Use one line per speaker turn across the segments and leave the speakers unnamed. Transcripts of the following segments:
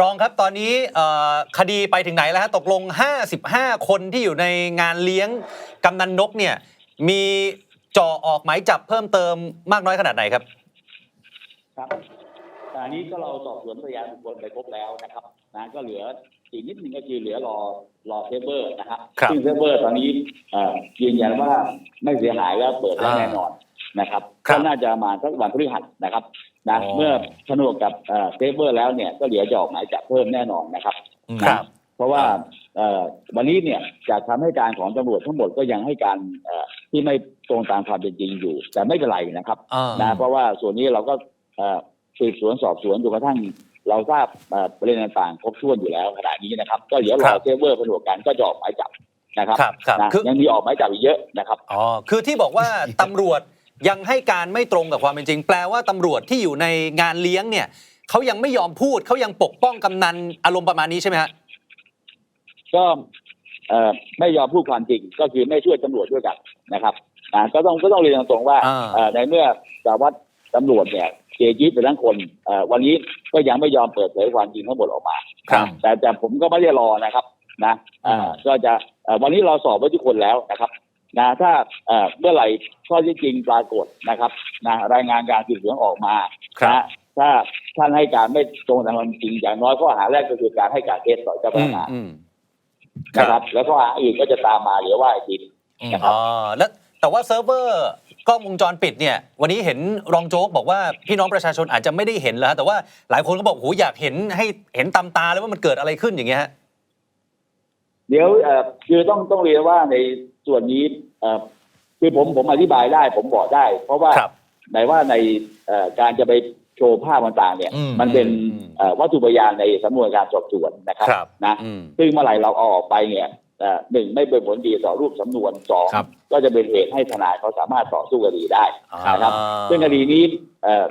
รองครับตอนนี้เอ่อคดีไปถึงไหนแล้วฮะตกลง 55 คนที่อยู่ในงานเลี้ยงกำนันนกเนี่ยมีจ่อออกหมายจับเพิ่มเติมมากน้อยขนาดไหนครับ
ครับอันนี้ก็เราสอบสวนพยานบุคคลไปครบแล้วนะครับนะก็เหลืออีกนิดนึงก็คือเหลือรอรอเซฟเวอร์นะครับ
ครับ
ซึ่งเซฟเวอร์ตอนนี้เอ่อยืนยันว่าไม่เสียหายแล้วเปิดได้
อ่า
แน่นอนนะครับ
ครับ
ก็น่าจะมาสักวันพฤหัสนะครับ นะ
อ๋อ
เมื่อผนวกกับเอ่อเซฟเวอร์แล้วเนี่ยก็เหลือจะออกหมายจับเพิ่มแน่นอนนะครับ
ครับ
เพราะว่าเอ่อวันนี้เนี่ยจากคำให้การของตำรวจทั้งหมดก็ยังให้การเอ่อที่ไม่ตรงตามความเป็นจริงอยู่ แต่ไม่เป็นไรนะครับ
อ่า
นะเพราะว่าส่วนนี้เราก็เอ่อสืบสวนสอบสวนจนกระทั่งเราทราบเอ่อประเด็นต่างๆครบถ้วนอยู่แล้วขณะนี้นะครับ ก็เดี๋ยวร
ครั
อบเซฟเวอร์ผนวกกันก็จะออกหมายจับนะครับ
ครับครับ
นะ
คือ
ยังมีออกหมายจับอีกเยอะนะครับ
อ๋อคือที่บอกว่าตำรวจ ยังให้การไม่ตรงกับความเป็นจริง แปลว่าตำรวจที่อยู่ในงานเลี้ยงเนี่ยเขายังไม่ยอมพูดเขายังปกป้องกำนันอารมณ์ประมาณนี้ใช่ไหมฮะ
ก็เอ่อไม่ยอมพูดความจริงก็คือไม่ช่วยตำรวจด้วยกันนะครับอ่าก็ต้องก็ต้องเรียนตรงๆว่า
อ่า
เอ่อในเมื่อสารวัตรตำรวจเนี่ยเสียชีวิตไปทั้งคนเอ่อวันนี้ก็ยังไม่ยอมเปิดเผยความจริงทั้งหมดออกมา
ครับ
แต่แต่ผมก็ไม่ได้รอนะครับนะเอ่อก็จะเอ่อวันนี้เราสอบไว้ทุกคนแล้วนะครับ นะถ้าเอ่อเมื่อไหร่ข้อเท็จจริงปรากฏนะครับนะรายงานการสืบสวนออกมา
ครับ
นะถ้าท่านให้การไม่ตรงตามความจริงอย่างน้อยข้อหาแรกก็คือการให้การเท็จต่อเจ้าพ
อื
นัก
ม
งาน
อืม
นะครับ แล้วข้อหาอื่นก็จะตามมาเดี๋ยวว่าอีกทีนะครับ
อ๋อแล้วแต่ว่าเซิร์ฟเวอร์กล้องวงจรปิดเนี่ย วันนี้เห็นรองโจ๊กบอกว่าพี่น้องประชาชนอาจจะไม่ได้เห็นแล้วฮะแต่ว่าหลายคนก็บอกโหอยากเห็นให้เห็นตามตาเลยว่ามันเกิดอะไรขึ้นอย่างเงี้ยฮะ
เดี๋ยวเอ่อคือต้องต้องเรียนว่าใน ส่วนนี้เอ่อคือผมผมอธิบายได้ ผมบอกได้ เพราะว่า
ครับ
หมายว่าในเอ่อการจะไปโชว์ภาพต่างๆเนี่ย
อืม
มันเป็น
อืม
เอ่อวัตถุพยานในสำนวนการสอบสวนนะครับ
ครับ
นะ
อืม
ซึ่งเมื่อไหร่เราเอาออกไปเนี่ยเอ่อหนึ่งไม่เป็นผลดีต่อรูปสำนวนสอง
ครับ
ก็จะเป็นเหตุให้ทนายเขาสามารถต่อสู้คดีได้นะครับ
อ่า
ซึ่งคดีนี้เอ่อ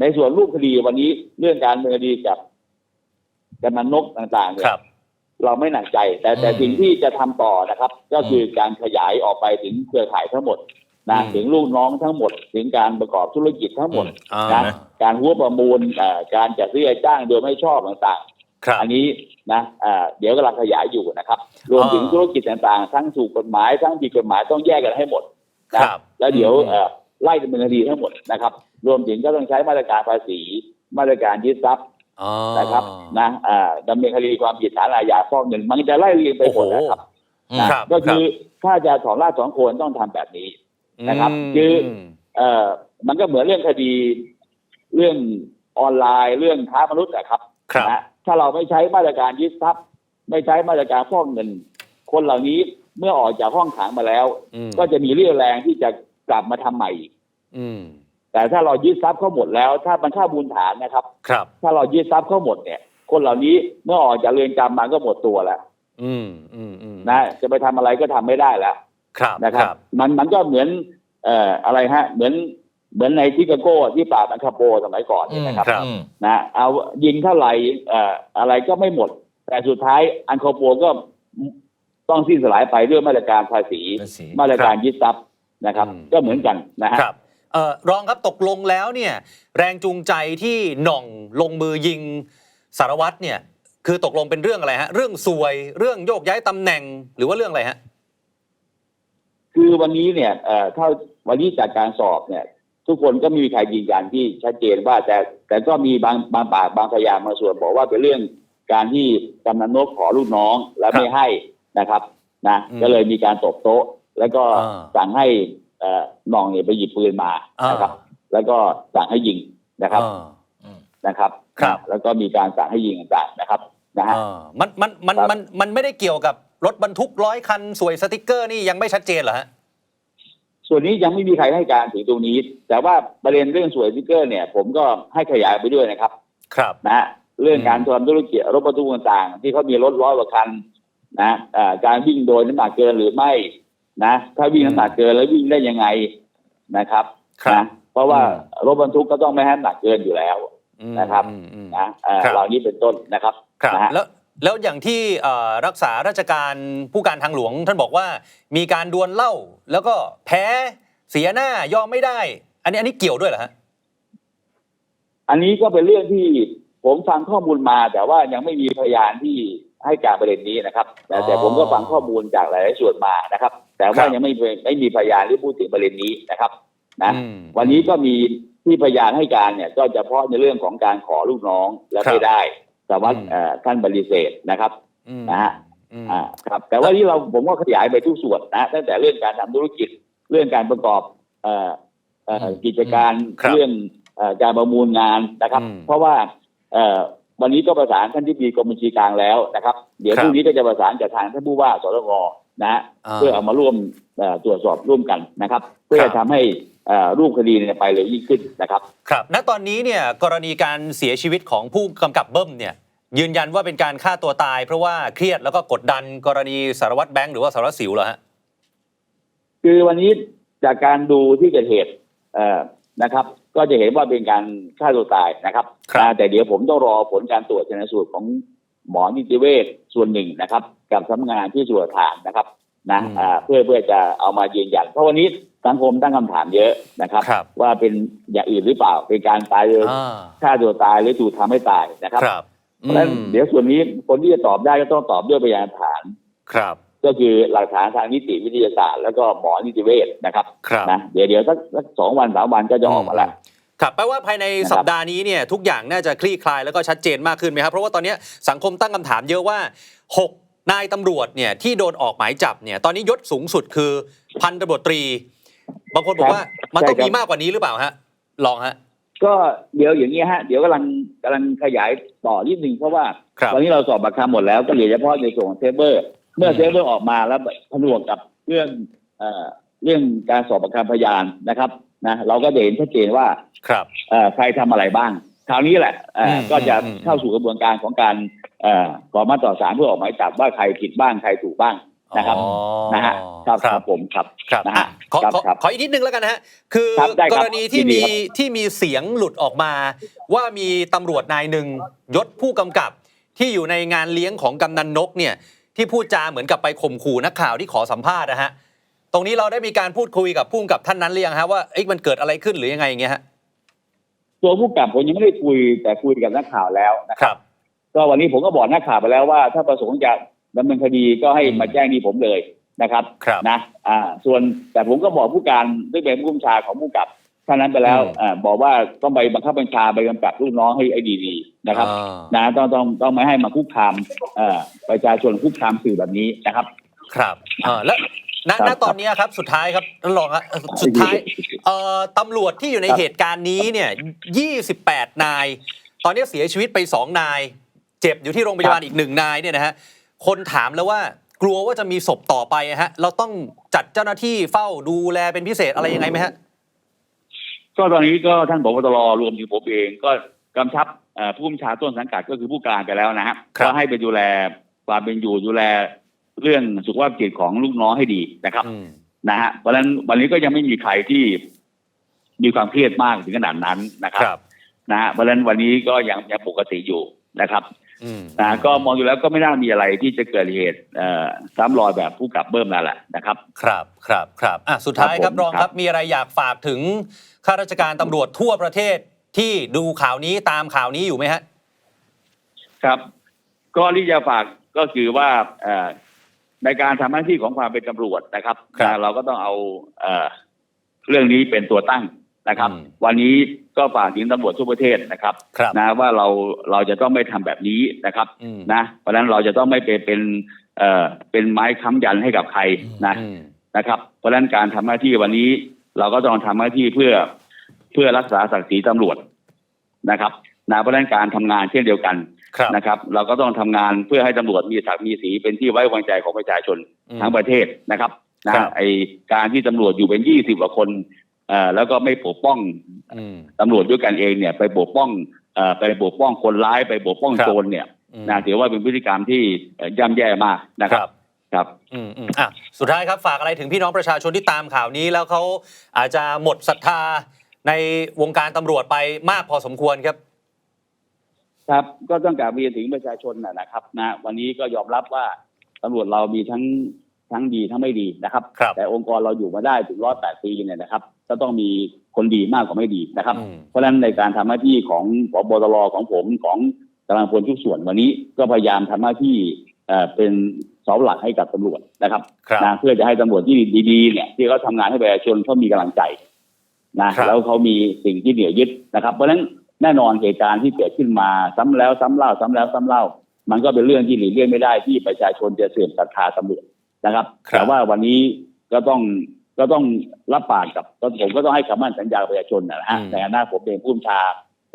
ในส่วนรูปคดีวันนี้เรื่องการดำเนินคดีกับกำนันนกต่างๆเนี่
ค
ย
รับ
เราไม่หนักใจ แต่แต่
อืม
สิ่งที่จะทำต่อนะครับ ก็คือการขยายออกไปถึงเครือข่ายทั้งหมดนะ
อืม
ถึงลูกน้องทั้งหมด ถึงการประกอบธุรกิจทั้งหมด
อ่า
นะการหัวประมูลเอ่อการจัดซื้อจ้างโดยไม่ชอบต่าง
ครับ
ๆอันนี้นะเอ่อเดี๋ยวกำลังขยายอยู่นะครับ รวมถึง
อ่า
ธุรกิจต่างๆ ทั้งถูกกฎหมายทั้งผิดกฎหมายต้องแยกกันให้หมดนะครับแล้วเดี๋ยว
อืม
เอ่อไล่ดำเนินคดีทั้งหมดนะครับ รวมถึงก็ต้องใช้มาตรการภาษีมาตรการยึดทรัพย์
อ๋อ
นะครับนะอ่าดำเนินคดีความผิดฐานอาญาฟอกเงินมันจะไล่เรียงไปหมดนะครับ
อืม
นะครับก็คือถ้าจะถอนรากถอนโคนต้องทำแบบนี้นะครับ
ม
คือเอ่อมันก็เหมือนเรื่องคดี เรื่องออนไลน์เรื่องค้ามนุษย์นะครับ
ครับ
นะถ้าเราไม่ใช้มาตรการยึดทรัพย์ ไม่ใช้มาตรการฟอกเงิน คนเหล่านี้เมื่อออกจากห้องขังมาแล้ว
อืม
ก็จะมีเรี่ยวแรงที่จะกลับมาทำใหม่อีก
อืม
แต่ถ้าเรายึดทรัพย์เขาหมดแล้ว ถ้ามันค่ามูลฐานนะครับ
ครับ
ถ้าเรายึดทรัพย์เขาหมดเนี่ย คนเหล่านี้เมื่อออกจากเรือนจำมาก็หมดตัวแล้ว
อืมอืมอืม
นะจะไปทำอะไรก็ทำไม่ได้แล้ว
ครับ
นะครับ มันมันก็เหมือน เอ่ออะไรฮะ เหมือนเหมือนในชิคาโกที่ปราบอังคาโปสมัยก่อนเนี่ยนะครับ
ครับ
อืม
นะเอายิงเท่าไหร่เอ่ออะไรก็ไม่หมด แต่สุดท้ายอังคาโปก็ต้องสิ้นสลายไปด้วยมาตรการภาษี
ภาษี
มาตรการยึดทรัพย์นะครับ
อืม
ก็เหมือนกันนะฮะ
ค รับเอ่อรองครับตกลงแล้วเนี่ยแรงจูงใจที่หน่องลงมือยิงสารวัตรเนี่ยคือตกลงเป็นเรื่องอะไรฮะ เรื่องสวยเรื่องโยกย้ายตำแหน่งหรือว่าเรื่องอะไรฮะ
คือวันนี้เนี่ยเอ่อถ้าวันนี้จากการสอบเนี่ย ทุกคนก็ไม่มีใครยืนยันที่ชัดเจนว่าแต่แต่ก็มีบางบางปากบางพยานมาส่วนบอกว่าเป็นเรื่องการที่กำนันนกขอลูกน้องและ
ครับ
ไม่ให้นะครับนะ
อืม
ก็เลยมีการตบโต๊ะ แล้วก็
อ่า
สั่งให้เอ่อ น้องเนี่ยไปหยิบปืนมา
อ่าน
นะครับ แล้วก็สั่งให้ยิงนะครับ
อ่า
นะครับ
ครับ
แล้วก็มีการสั่งให้ยิงต่างๆนะครับนะฮะ
อ่ามันมันมัน
ครับ
มันมันไม่ได้เกี่ยวกับรถบรรทุกร้อยคันสวยสติกเกอร์นี่ยังไม่ชัดเจนเหรอฮะ
ส่วนนี้ยังไม่มีใครให้การถึงตรงนี้ แต่ว่าประเด็นเรื่องสวยสติ๊กเกอร์ เนี่ย ผมก็ให้ขยายไปด้วยนะครับ
ครับ
นะฮะเรื่อง
อืม
การทำธุรกิจรถบรรทุกต่างๆ ที่เขามีรถร้อยกว่าคันนะอ่าการวิ่งโดยน้ำหนักเกินหรือไม่ นะถ้าวิ่งน้ำหนักเกินแล้ววิ่งได้ยังไงนะครับ
ครับ
นะเพราะว่า
อืม
รถบรรทุกก็ต้องไม่ให้น้ำหนักเกินอยู่แล้ว
อืม
นะครับ
อืมอืม
นะเอ่อ
ครับ
เหล่านี้เป็นต้นนะครับ
ครับ
นะฮะ
แล้วแล้วอย่างที่เอ่อรักษาราชการผู้การทางหลวง ท่านบอกว่ามีการดวลเหล้าแล้วก็แพ้เสียหน้ายอมไม่ได้ อันนี้อันนี้เกี่ยวด้วยเหรอฮะ
อันนี้ก็เป็นเรื่องที่ผมฟังข้อมูลมาแต่ว่ายังไม่มีพยานที่ ให้การประเด็นนี้นะครับแต่แต่
อ๋อ
ผมก็ฟังข้อมูลจากหลายๆส่วนมานะครับ แต่
ค
ว่า
รับ
ยังไม่ไม่มีพยานที่พูดถึงประเด็นนี้นะครับนะ
อืม
วันนี้ก็มีที่พยานให้การเนี่ยก็เฉพาะในเรื่องของการขอลูกน้องและ
ครับ
ไม่ได้ แต่ว่า
อืม
เอ่อท่านปฏิเสธนะครับ
อืม
นะฮะ
อืม
อ่าครับ แต่ว่าที่เราผมก็ขยายไปทุกส่วนนะตั้งแต่เรื่องการทำธุรกิจเรื่องการประกอบเอ่อเอ่อ
อืม
กิจการ
ครับ
เรื่องเอ่อการประมูลงานนะครับ
อืม
เพราะว่าเอ่อ วันนี้ก็ประสานท่านที่ดีกรมบัญชีกลางแล้วนะครับ เดี๋ยว
ครับ
พรุ่งนี้ก็จะประสานกับทางท่านผู้ว่าสตงนะฮะ
อ่า
เพื่อเอามาร่วมเอ่อตรวจสอบร่วมกันนะครับ เพื่อ
ครับ
จะทำให้เอ่อรูปคดีเนี่ยไปเร็วยิ่งขึ้นนะครับ
ครับณตอนนี้เนี่ยกรณีการเสียชีวิตของผู้กำกับเบิ้มเนี่ยยืนยันว่าเป็นการฆ่าตัวตาย เพราะว่าเครียดแล้วก็กดดันกรณีสารวัตรแบงค์หรือว่าสารวัตรสิวเหรอฮะ
คือวันนี้จากการดูที่เกิดเหตุเอ่อนะครับ ก็จะเห็นว่าเป็นการฆ่าตัวตายนะครับ
ครับ
นะแต่เดี๋ยวผมต้องรอผลการตรวจชนสูตรของหมอนิติเวชส่วนหนึ่งนะครับ กับสำนักงานที่ส่วนฐานนะครับนะอ่าเพื่อเพื่อจะเอามายืนยันเพราะวันนี้สังคมตั้งคำถามเยอะนะครับ
ครับ
ว่าเป็นอย่างอื่นหรือเปล่า เป็นการตายเลย
อ่า
ฆ่าตัวตายหรือถูกทำให้ตายนะครับ
ครับ
เพราะฉะนั้น
อืม
เดี๋ยวส่วนนี้คนที่จะตอบได้ก็ต้องตอบด้วยพยานฐาน
ครับ
ก็คือหลักฐานทางนิติวิทยาศาสตร์ แล้วก็หมอนิติเวชนะครับ
ครับ
นะเดี๋ยวเดี๋ยวสักสักสองวันสามวันก็จะออกมาแล้ว
ครับแปลว่าภายใน
นะครับ
สัปดาห์นี้เนี่ยทุกอย่างน่าจะคลี่คลายแล้วก็ชัดเจนมากขึ้นไหมครับ เพราะว่าตอนนี้สังคมตั้งคำถามเยอะว่า 6 นายตำรวจเนี่ยที่โดนออกหมายจับเนี่ยตอนนี้ยศสูงสุดคือพันตำรวจตรี บางคนบอกว่ามันต้องมีมากกว่านี้หรือเปล่าฮะลองฮะ
ก็เดี๋ยวอย่างนี้ฮะเดี๋ยวกำลังกำลังขยายต่อนิดนึงเพราะว่า
ครับ
วันนี้เราสอบปากคำหมดแล้วก็เหลือเฉพาะในส่วนของเซฟเบอร์ เมื่อ
อืม
เซฟเบอร์ออกมาแล้วผนวกกับเรื่องเอ่อเรื่องการสอบปากคำพยานนะครับนะเราก็จะเห็นชัดเจนว่า
ครับ
เอ่อใครทำอะไรบ้างคราวนี้แหละเอ่ออ
ม
ก็จะ
อืม
เข้าสู่กระบวนการของการเอ่อขอมาต่อสารเพื่อออกหมายจับว่าใครผิดบ้างใครถูกบ้างนะครับ
อ๋อ
นะฮะครับ
ค
ค
รั
รั
บบ
ผมครับ
ครับ
นะฮะ
อะขอ
ครับ
ขอ
ครับ
ขออีกนิดนึงแล้วกันนะฮะคือ
ครับได้
ก
ครับ
รณีที่
ยินดี
มี
ครับ
ที่มีเสียงหลุดออกมา ว่ามีตำรวจนายหนึ่งยศผู้กำกับที่อยู่ในงานเลี้ยงของกำนันนกเนี่ย ที่พูดจาเหมือนกับไปข่มขู่นักข่าวที่ขอสัมภาษณ์นะฮะตรงนี้เราได้มีการพูดคุยกับผู้กำกับท่านนั้นหรือยังฮะว่าเอ๊ะมันเกิดอะไรขึ้นหรือยังไงอย่างเงี้ยฮะ
ตัวผู้กำกับผมยังไม่ได้คุยแต่คุยกับนักข่าวแล้วนะ
ครับ
ก็วันนี้ผมก็บอกนักข่าวไปแล้วว่า ถ้าประสงค์จะดำเนินคดีก็ให้
อืม
มาแจ้งที่ผมเลยนะครับ
ครับ
นะอ่าส่วนแต่ผมก็บอกผู้การด้วยเป็นผู้บัญชาของผู้กำกับ ท่านนั้นไปแล้ว
อืม
อ่าบอกว่าต้องไปบังคับบัญชาไปกำกับลูกน้องให้ไอ้ดีๆนะครับ
อ่า
นะต้องต้องต้องไม่ให้มาคุกคามเอ่อประชาชนคุกคามสื่อแบบนี้นะครับ
ครับเออแล้วณ
ครับ
ณตอนนี้ครับสุดท้ายครับท่านรองครับเอ่อสุดท้ายเอ่อตำรวจที่อยู่ใน
ครับ
เหตุการณ์นี้เนี่ย 28 นาย ตอนนี้เสียชีวิตไป 2 นาย เจ็บอยู่ที่โรงพยาบาลอีกหนึ่งนายเนี่ยนะฮะคนถามแล้วว่ากลัวว่าจะมีศพต่อไปอะฮะเราต้องจัดเจ้าหน้าที่เฝ้าดูแลเป็นพิเศษอะไรยังไงไหมฮะ
ก็ตอนนี้ก็ท่านผบตรรวมถึงผมเองก็กำชับเอ่อผู้บัญชาต้นสังกัดก็คือผู้การไปแล้วนะฮะ
ครับ
ว่าให้ไปดูแลความเป็นอยู่ดูแลเรื่องสุขภาพจิตของลูกน้องให้ดีนะครับ
อืม
นะฮะเพราะฉะนั้นวันนี้ก็ยังไม่มีใครที่มีความเครียดมากถึงขนาดนั้นนะค
ครับรับ
นะฮะเพราะฉะนั้นวันนี้ก็ยังยังปกติอยู่นะครับ
อืม
นะก็มองดูแล้วก็ไม่น่ามีอะไรที่จะเกิดเหตุเอ่อซ้ำรอยแบบผู้กับเบิ้มแล้วแหละนะครับ
ครับครับครับอะสุดท้าย
ค
ค
รั
รั
บบผม
รอง
ค
ค
รั
รับบมีอะไรอยากฝากถึงข้าราชการตำรวจทั่วประเทศที่ดูข่าวนี้ตามข่าวนี้อยู่ไหมฮะ
ครับ ก็ที่จะฝากก็คือว่าเอ่อในการทำหน้าที่ของความเป็นตำรวจนะครับ
ครับ
นะเราก็ต้องเอาเอ่อเรื่องนี้เป็นตัวตั้ง นะครับ
อืม
วันนี้ก็ฝากถึงตำรวจทั่วประเทศนะครับ
ครับ
นะว่าเราเราจะต้องไม่ทำแบบนี้นะครับ
อืม
นะเพราะฉะนั้นเราจะต้องไม่เป็นเป็นเอ่อเป็นไม้ค้ำยันให้กับใครนะ
อืม
นะครับ เพราะฉะนั้นการทำหน้าที่วันนี้เราก็ต้องทำหน้าที่เพื่อเพื่อรักษาศักดิ์ศรีตำรวจนะครับนะเพราะฉะนั้นการทำงานเช่นเดียวกัน
ครับ
นะครับ เราก็ต้องทำงานเพื่อให้ตำรวจมีศักดิ์มีสีเป็นที่ไว้วางใจของประชาชน
อืม
ทั้งประเทศนะครับนะครับไอการที่ตำรวจอยู่เป็นยี่สิบกว่าคนเอ่อแล้วก็ไม่ปกป้อง
อืม
ตำรวจด้วยกันเองเนี่ย ไปปกป้องเอ่อไปปกป้องคนร้ายไปปกป้อง
ครับ
โจรเนี่ย
อืม
นะถือว่าเป็นพฤติกรรมที่เอ่อย่ำแย่มากนะค
ครับรับ
ครับ
อืมอืมอะสุดท้ายครับฝากอะไรถึงพี่น้องประชาชนที่ตามข่าวนี้ แล้วเขาอาจจะหมดศรัทธาในวงการตำรวจไปมากพอสมควรครับ
ครับก็ต้องกราบเรียนถึงประชาชนนะนะครับนะวันนี้ก็ยอมรับว่าตำรวจเรามีทั้ง ทั้งดีทั้งไม่ดีนะครับ
ครับ
แต่องค์กรเราอยู่มาได้ถึงร้อยแปดปีเนี่ยนะครับก็ต้องมีคนดีมากกว่าไม่ดีนะครับ
อืม
เพราะฉะนั้นในการทำหน้าที่ของพบตรของผมของกำลังพลทุกส่วนวันนี้ก็พยายามทำหน้าที่เอ่อเป็นเสาหลักให้กับตำรวจนะครับ
ครับ
นะเพื่อจะให้ตำรวจที่ดีๆเนี่ยที่เขาทำงานให้ประชาชนเขามีกำลังใจนะครับแล้วเขามีสิ่งที่เหนือยึดนะครับ เพราะฉะนั้นแน่นอนเหตุการณ์ที่เกิดขึ้นมาซ้ำแล้วซ้ำเล่าซ้ำแล้วซ้ำเล่า มันก็เป็นเรื่องที่หลีกเลี่ยงไม่ได้ที่ประชาชนจะเสื่อมศรัทธาตำรวจ นะครับ
ครับ
แต่ว่าวันนี้ก็ต้องก็ต้องรับปากกับก็ผมก็ต้องให้คำมั่นสัญญากับประชาชนนะฮะ
อืม
ในฐานะผมเป็นผู้บัญชา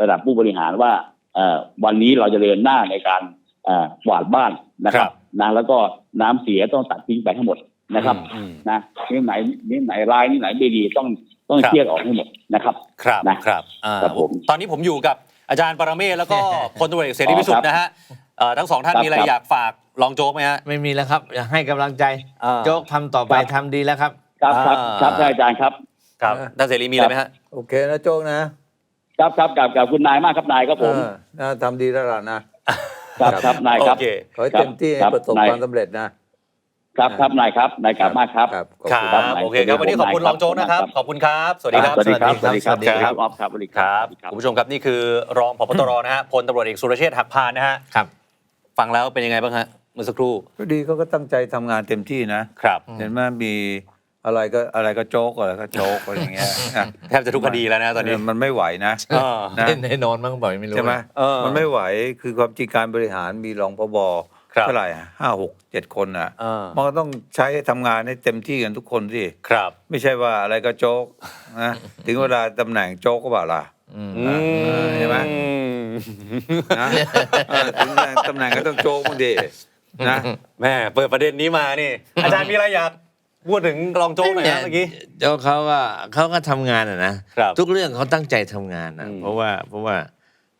ระดับผู้บริหารว่าเอ่อวันนี้เราจะเดินหน้าในการเอ่อกวาดบ้านนะครับนะแล้วก็น้ำเสียต้องตัดทิ้งไปทั้งหมดนะครับ
อืม
นะนี่ไหนนี่ไหนร้ายนี่ไหนไม่ดีต้องต้อง
ครับ
เชี่ยออกให้หมดนะครับ
ครับ
นะครับ
อ่า
ครับผม
ตอนนี้ผมอยู่กับอาจารย์ปรเมศแล้วก็พลตำรวจเอกเสรีพิสุทธิ์นะฮะ เอ่อทั้งสองท่าน
ครับ
มีอะไร
ครับ
อยากฝากรองโจ๊กไหมฮะ
ไม่มีแล้วครับอยากให้กำลังใจ
อ่า
โจ๊กทำต่อไป
ครับ
ทำดีแล้วครับ
ครับครับ
อ่า
ครับท่านอาจารย์ครับ
ครับ
อ่า
ท่านเสรีมีอะไรไหมฮะ
โอเคนะโจ๊กนะครับ
ครับกับกับคุณนายมากครับนายครับผม
เออนะทำดีแล้วล่ะนะ
ครับครับนายครับ
โอเค
ขอให้เต็มที่ให้
ครับ
ประสบ
นาย
ความสำเร็จนะครับ
ครับนายครับนายกลับมากครับ
ครับขอบ
ค
คุณ
รับ
นาย
โอเคครับ วันนี้ขอบคุณรองโจ๊กนะครับ ขอบคุณครับ สวัสดีครับ
สวัสดีครับ
สวัสดีครับ
สวัสดีครับ
สวัสดีครับ
ณออฟครับสวัสดี
ค
ค
รั
รั
บบคุณผู้ชมครับนี่คือรองผบตรนะฮะพลตำรวจเอกสุรเชษฐ์หักพานนะฮะ
ครับ
ฟังแล้วเป็นยังไงบ้างฮะเมื่อสักครู่
ก็ดีเขาก็ตั้งใจทำงานเต็มที่นะครับ เห็นไหมมีอะไรก็อะไรก็โจ๊กอะไรก็โจ๊กอะไรอย่างเงี้ยนะ
แทบจะทุกคดีแล้วนะตอนนี้
มันไม่ไหวนะ
เออ
นะ
แน่นอนมั้งบ่อยไม่รู้
ใช่ไหม
เออ
มันไม่ไหวคือความจริงการบริหารมีรองพบ
ครับ
เท่าไหร่ห้าหกเจ็ดคนอะ
เออ
มันก็ต้องใช้ทำงานให้เต็มที่กันทุกคนสิ
ครับ
ไม่ใช่ว่าอะไรก็โจ๊กนะ ถึงเวลาตำแหน่งโจ๊กก็บ่าล่ะ
อืม
อืม
เห็นไหม นะเออถึงตำแหน่งก็ต้องโจ๊กบ้างดินะ
แม่เปิดประเด็นนี้มานี่ อาจารย์มีอะไรอยากพูดถึงรองโจ๊กหน่อยนะเมื่อกี้
โจ๊กเขาก็เขาก็ทำงานอะนะครับทุกเรื่องเขาตั้งใจทำงานนะ
อืม
เพราะว่าเพราะว่า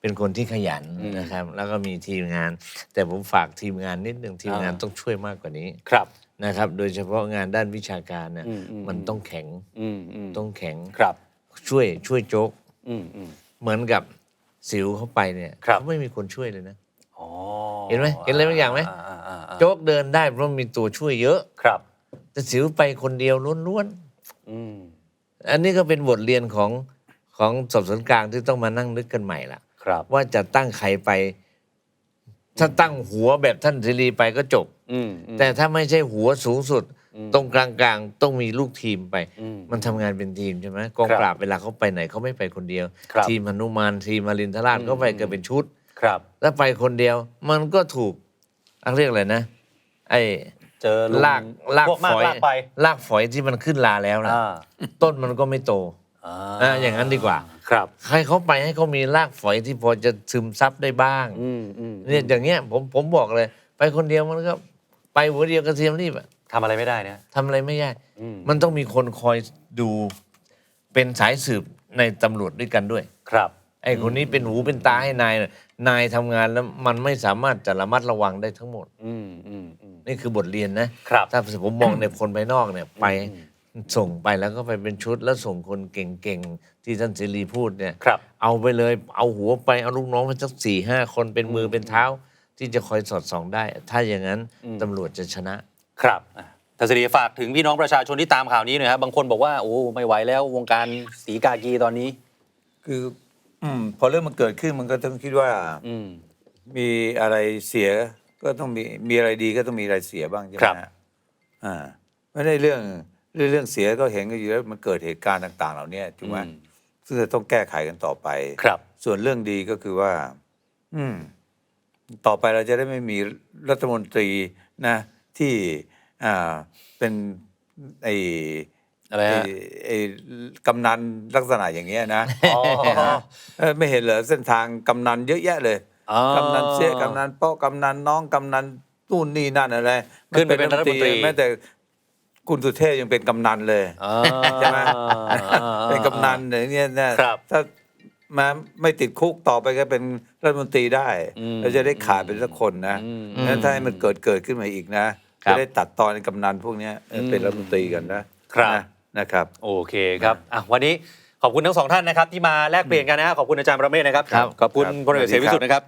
เป็นคนที่ขยัน
อืม
นะครับ แล้วก็มีทีมงาน แต่ผมฝากทีมงานนิดหนึ่งทีมงาน
อ่า
ต้องช่วยมากกว่านี้
ครับ
นะครับ โดยเฉพาะงานด้านวิชาการเนี่ย
อืมอืม
มันต้องแข็ง
อืมอืม
ต้องแข็ง
ครับ
ช่วยช่วยโจ๊ก
อืมอืม
เหมือนกับ สิวเขาไปเนี่ย
ครับ
เขาไม่มีคนช่วยเลยนะ
อ๋อ
เห็นไหมเห็นอะไรบางอย่างไหม
อ่าอ่าอ่า
โจ๊กเดินได้เพราะมีตัวช่วยเยอะ
ครับ
แต่สิวไปคนเดียวล้วน
อืม
ๆ อันนี้ก็เป็นบทเรียนของของสอบสวนกลางที่ต้องมานั่งนึกกันใหม่ละ
ครับ
ว่าจะตั้งใครไป ถ้าตั้งหัวแบบท่านเสรีไปก็จบ
อืมอืม
แต่ถ้าไม่ใช่หัวสูงสุด
อืม
ตรงกลางๆ ต้องมีลูกทีมไป
อืม
มันทำงานเป็นทีมใช่ไหมกอง
ครับ
ปราบเวลาเขาไปไหนเขาไม่ไปคนเดียว
ครับ
ทีมหนุมานทีมมารินทราช
อืม
ก็ไปกันเป็นชุด
ครับ
แล้วไปคนเดียว มันก็ถูกอันเรียกอะไรนะ ไอ้
เจอลุง
ลากลาก
พวกมาก
ฝอย
ลากไป
ลากฝอยที่มันขึ้นลาแล้วนะ
อ่า
ต้นมันก็ไม่โต
อ่า
อ่าอย่างนั้นดีกว่า
ครับ
ใครเขาไปให้เขามีรากฝอยที่พอจะซึมซับได้บ้าง
อืมอืม
เนี่ยอย่างเงี้ยผมผมบอกเลย ไปคนเดียวมันก็ ไปหัวเดียวกระเทียมรีบอะ
ทำอะไรไม่ได้เนี่ย
ทำอะไรไม่ได้
อืม
มันต้องมีคนคอยดูเป็นสายสืบในตำรวจด้วยกันด้วย
ครับ
ไอ้คนนี้เป็นหูเป็นตาให้นายน่ะนายทำงานแล้วมันไม่สามารถจะระมัดระวังได้ทั้งหมด
อืมอืมอืม
นี่คือบทเรียนนะ
ครับ
ถ้าผมมองในคนภายนอกเนี่ยไป
อืม
ส่งไปแล้วก็ไปเป็นชุดแล้วส่งคนเก่งๆ ที่ท่านเสรีพูดเนี่ย
ครับ
เอาไปเลยเอาหัวไปเอาลูกน้องไปสักสี่ห้าคนเป็นมือเป็นเท้า ที่จะคอยสอดส่องได้ ถ้าอย่างนั้น
อืม
ตำรวจจะชนะ
ครับอะทัศนีฝากถึงพี่น้องประชาชนที่ตามข่าวนี้หน่อยครับบางคนบอกว่าโอ้ไม่ไหวแล้ววงการสีกากีตอนนี้
คืออืมพอเรื่องมันเกิดขึ้นมันก็ต้องคิดว่า
อืม
มีอะไรเสียก็ต้องมีมีอะไรดีก็ต้องมีอะไรเสียบ้างใช่ไห
ครั
ม
บ
ฮะอ่าไม่ได้เรื่องเรื่องเรื่องเสียก็เห็นกันอยู่แล้วมันเกิดเหตุการณ์ต่าง ๆ เหล่านี้ถูกไหม
อืม
ซึ่งจะต้องแก้ไขกันต่อไป
ครับ
ส่วนเรื่องดีก็คือว่า อืม ต่อไปเราจะได้ไม่มีรัฐมนตรีนะ ที่อ่าเป็นไอ
อะไร
ไอ้
ฮะ
ไอ้กำนันลักษณะอย่างเงี้ยนะ
อ๋อ
เออไม่เห็นเหรอเส้นทางกำนันเยอะแยะเลย
อ๋อกำ
นันเสียกำนันเป้อกำนันน้องกำนันนู่นนี่นั่นอะไร
ขึ้นไปเป็นรัฐมนตรี
แม้แต่คุณสุเทพยังเป็นกำนันเลย
อ่า
ใช่ไหมเป็นกำนันอย่างเงี้ยนะครับถ้ามาไม่ติดคุกต่อไปก็เป็นรัฐมนตรีได้
อืม
เราจะได้ขาดเป็นสักคนนะ
อืม
นั้นถ้าให้มันเกิดเกิดขึ้นมาอีกนะครับ จะได้ตัดตอนกำนันพวกเนี้ยเออเป็นรัฐมนตรีกันนะครับนะนะครับ
โอเคครับอะวันนี้ขอบคุณทั้งสองท่านนะครับที่มาแลกเปลี่ยนกันนะครับขอบคุณอาจารย์ประเมศนะครับ
ครับ
ขอบคุณ
ครับ
พลเอกเสรีพิสุทธิ์นะครับ